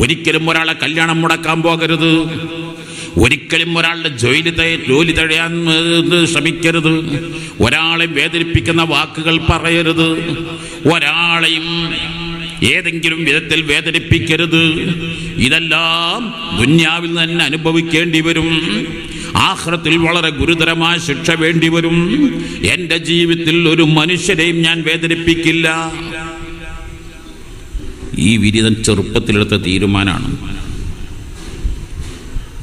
ഒരിക്കലും ഒരാളെ കല്യാണം മുടക്കാൻ പോകരുത്. ഒരിക്കലും ഒരാളുടെ ജോലി ജോലി തഴയാൻ ശ്രമിക്കരുത്. ഒരാളെ വേദനിപ്പിക്കുന്ന വാക്കുകൾ പറയരുത്. ഒരാളെയും ഏതെങ്കിലും വിധത്തിൽ വേദനിപ്പിക്കരുത്. ഇതെല്ലാം ദുന്യാവിൽ തന്നെ അനുഭവിക്കേണ്ടി വരും. ആഹ്റത്തിൽ വളരെ ഗുരുതരമായ ശിക്ഷ വേണ്ടി വരും. എന്റെ ജീവിതത്തിൽ ഒരു മനുഷ്യരെയും ഞാൻ വേദനിപ്പിക്കില്ല. ഈ വിരിതൻ ചെറുപ്പത്തിലെടുത്ത തീരുമാനമാണ്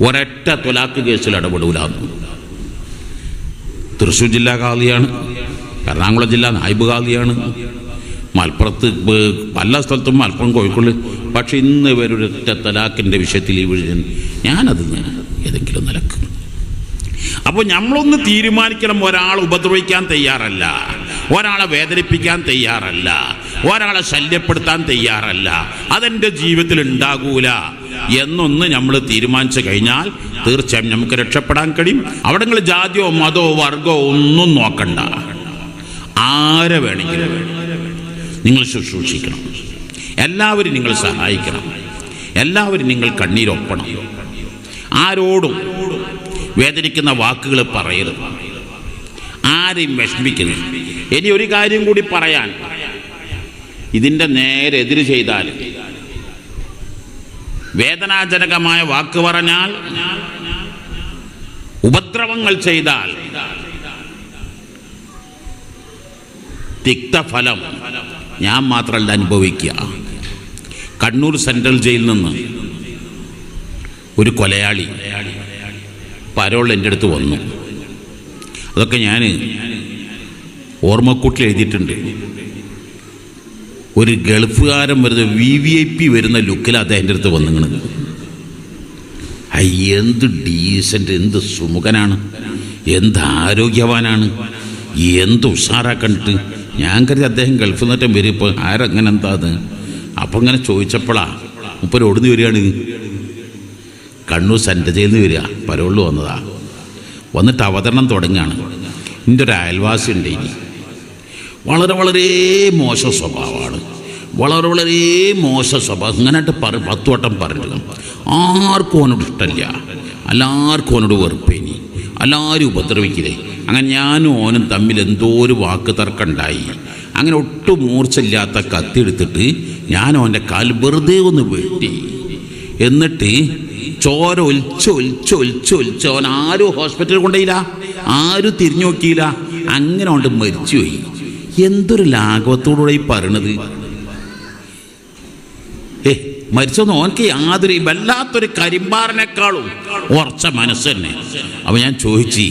ഒരൊറ്റ തൊലാക്ക് കേസിൽ ഇടപെടൂലെന്ന് തൃശ്ശൂർ ജില്ലാ കാതിയാണ് എറണാകുളം ജില്ലാ നായിബ് കാതിയാണ് മലപ്പുറത്ത് പല സ്ഥലത്തും മലപ്പുറം കോഴിക്കോട്. പക്ഷെ ഇന്ന് ഇവരൊരൊറ്റ തലാക്കിന്റെ വിഷയത്തിൽ ഈ വിഷയം ഞാനത് ഏതെങ്കിലും നിലയ്ക്ക്. അപ്പോൾ നമ്മളൊന്ന് തീരുമാനിക്കണം ഒരാൾ ഉപദ്രവിക്കാൻ തയ്യാറല്ല ഒരാളെ വേദനിപ്പിക്കാൻ തയ്യാറല്ല ഒരാളെ ശല്യപ്പെടുത്താൻ തയ്യാറല്ല. അതെന്റെ ജീവിതത്തിൽ ഉണ്ടാകൂല. എന്നൊന്ന് നമ്മൾ തീരുമാനിച്ചു കഴിഞ്ഞാൽ തീർച്ചയായും നമുക്ക് രക്ഷപ്പെടാൻ കഴിയും. അവിടെ നിങ്ങൾ ജാതിയോ മതമോ വർഗമോ ഒന്നും നോക്കണ്ട. ആരെ വേണമെങ്കിലും നിങ്ങൾ ശുശ്രൂഷിക്കണം. എല്ലാവരും നിങ്ങൾ സഹായിക്കണം. എല്ലാവരും നിങ്ങൾ കണ്ണീരൊപ്പണം. ആരോടും വേദനിക്കുന്ന വാക്കുകൾ പറയരുത്. ആരെയും വിഷമിക്കരുത്. ഇനി ഒരു കാര്യം കൂടി പറയാൻ. ഇതിന്റെ നേരെ എതിര് ചെയ്താൽ വേദനാജനകമായ വാക്ക് പറഞ്ഞാൽ ഉപദ്രവങ്ങൾ ചെയ്താൽ തിക്തഫലം ഞാൻ മാത്രമല്ല അനുഭവിക്കുക. കണ്ണൂർ സെൻട്രൽ ജയിലിൽ നിന്ന് ഒരു കൊലയാളി പരോൾ എന്റെ അടുത്ത് വന്നു. അതൊക്കെ ഞാൻ ഓർമ്മക്കൂട്ടിൽ എഴുതിയിട്ടുണ്ട്. ഒരു ഗൾഫുകാരൻ വരുന്ന വി വി ഐ പി വരുന്ന ലുക്കിൽ അദ്ദേഹത്തിന്റെ അടുത്ത് വന്നു ഐ എന്ത് ഡീസന്റ് എന്ത് സുമുഖനാണ്. എന്ത് ആരോഗ്യവാനാണ്. എന്ത് ഉഷാറാക്കണ്ടിട്ട്. ഞാൻ കരുതി അദ്ദേഹം ഗൾഫിൽ നിന്നിട്ടും വരും. ഇപ്പോൾ ആരങ്ങനെ എന്താ അത് അപ്പം ഇങ്ങനെ ചോദിച്ചപ്പോഴാ മുപ്പര് ഒടുന്ന് വരികയാണ്. കണ്ണൂർ സെന്റർ ചെയ്ത് വരിക. പരോളിൽ വന്നതാ. വന്നിട്ട് അവതരണം തുടങ്ങുകയാണ് എന്റെ ഒരു അയൽവാസി ഉണ്ട് ഇനി വളരെ വളരെ മോശം സ്വഭാവമാണ്. വളരെ വളരെ മോശ സ്വഭാവം. അങ്ങനായിട്ട് പറ പത്ത് വട്ടം പറഞ്ഞു ആർക്കും അവനോട് ഇഷ്ടമില്ല. എല്ലാവർക്കും അവനോട് വെറുപ്പേനി. എല്ലാവരും ഉപദ്രവിക്കില്ലേ. അങ്ങനെ ഞാനും ഓനും തമ്മിൽ എന്തോ ഒരു വാക്ക് തർക്കമുണ്ടായി അങ്ങനെ ഒട്ടും മൂർച്ചയില്ലാത്ത കത്തി എടുത്തിട്ട് ഞാൻ അവന്റെ കാൽ വെറുതെ ഒന്ന് വെട്ടി. എന്നിട്ട് ചോര ഒലിച്ച് ഒലിച്ച് ഒലിച്ച് ഒലിച്ച് അവൻ ആരും ഹോസ്പിറ്റലിൽ കൊണ്ടുപോയില്ല. ആരും തിരിഞ്ഞു നോക്കിയില്ല. അങ്ങനെ കൊണ്ട് മരിച്ചുപോയി. എന്തൊരു ലാഘവത്തോടുകൂടെ ഈ പറയണത്? മരിച്ചൊന്നും ഓനക്ക് യാതൊരു വല്ലാത്തൊരു കരിമ്പാറിനേക്കാളും ഉറച്ച മനസ്സ് തന്നെ. അപ്പോൾ ഞാൻ ചോദിച്ചു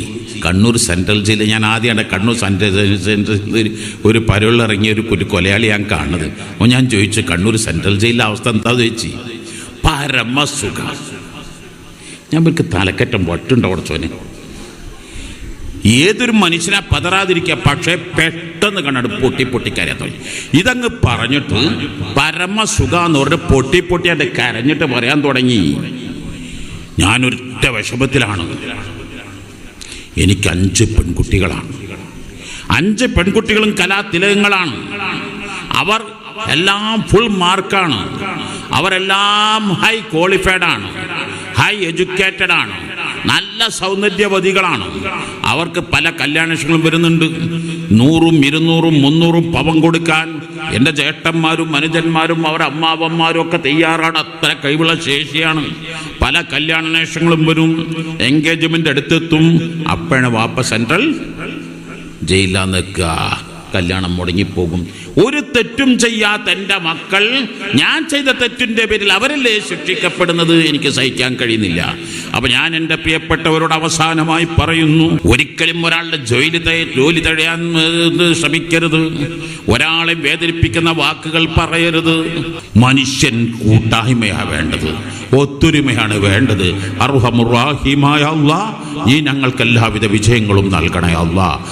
കണ്ണൂർ സെൻട്രൽ ജയിലിൽ ഞാൻ ആദ്യമാണ് കണ്ണൂർ സെൻട്രൽ സെൻട്രൽ ഒരു പരുളിറങ്ങിയ ഒരു കുരു കൊലയാളി ഞാൻ കാണുന്നത്. അപ്പോൾ ഞാൻ ചോദിച്ചു കണ്ണൂർ സെൻട്രൽ ജയിലിലെ അവസ്ഥ എന്താ ചോദിച്ചു പരമസുഖ. ഞാൻ തലക്കറ്റം വട്ടുണ്ടോ ഉടച്ചോനെ ഏതൊരു മനുഷ്യനെ പതറാതിരിക്കുക പക്ഷേ പെട്ടെന്ന് കണ്ണട് പൊട്ടി പൊട്ടി കരയാൻ തുടങ്ങി. ഇതങ്ങ് പറഞ്ഞിട്ട് പരമസുഖ എന്ന് പറഞ്ഞ് പൊട്ടി പൊട്ടി കരഞ്ഞിട്ട് പറയാൻ തുടങ്ങി. ഞാനൊരൊറ്റ വിഷമത്തിലാണ്. എനിക്ക് അഞ്ച് പെൺകുട്ടികളാണ്. അഞ്ച് പെൺകുട്ടികളും കലാതിലകങ്ങളാണ്. അവർ എല്ലാം ഫുൾ മാർക്കാണ് അവരെല്ലാം ഹൈ ക്വാളിഫൈഡ് ആണ്. ഹൈ എഡ്യൂക്കേറ്റഡ് ആണ്. നല്ല സൗന്ദര്യവതികളാണ്. അവർക്ക് പല കല്യാണങ്ങളും വരുന്നുണ്ട്. നൂറും ഇരുന്നൂറും മുന്നൂറും പവം കൊടുക്കാൻ എന്റെ ചേട്ടന്മാരും മനുജന്മാരും അവർ അമ്മാവന്മാരും ഒക്കെ തയ്യാറാണ്. അത്ര കഴിവുള്ള ശേഷിയാണ്. പല കല്യാണങ്ങളും വരും. എൻഗേജ്മെന്റ് അടുത്തെത്തും. അപ്പോഴാണ് വാപ്പ സെൻട്രൽ ജയിലാ നിൽക്കുക. കല്യാണം മുടങ്ങിപ്പോകും. ഒരു തെറ്റും ചെയ്യാത്ത എന്റെ മക്കൾ ഞാൻ ചെയ്ത തെറ്റിന്റെ പേരിൽ അവരല്ലേ ശിക്ഷിക്കപ്പെടുന്നത്? എനിക്ക് സഹിക്കാൻ കഴിയുന്നില്ല. അപ്പൊ ഞാൻ എന്റെ പ്രിയപ്പെട്ടവരോട് അവസാനമായി പറയുന്നു ഒരിക്കലും ഒരാളുടെ ജോലി ജോലി തഴയാൻ ശ്രമിക്കരുത്. ഒരാളെ വേദനിപ്പിക്കുന്ന വാക്കുകൾ പറയരുത്. മനുഷ്യൻ കൂട്ടായ്മയാണ് വേണ്ടത് ഒത്തൊരുമയാണ് വേണ്ടത്. അർഹമുറാഹിമായ അള്ളാ ഈ ഞങ്ങൾക്ക് എല്ലാവിധ വിജയങ്ങളും നൽകണേ അള്ളാ.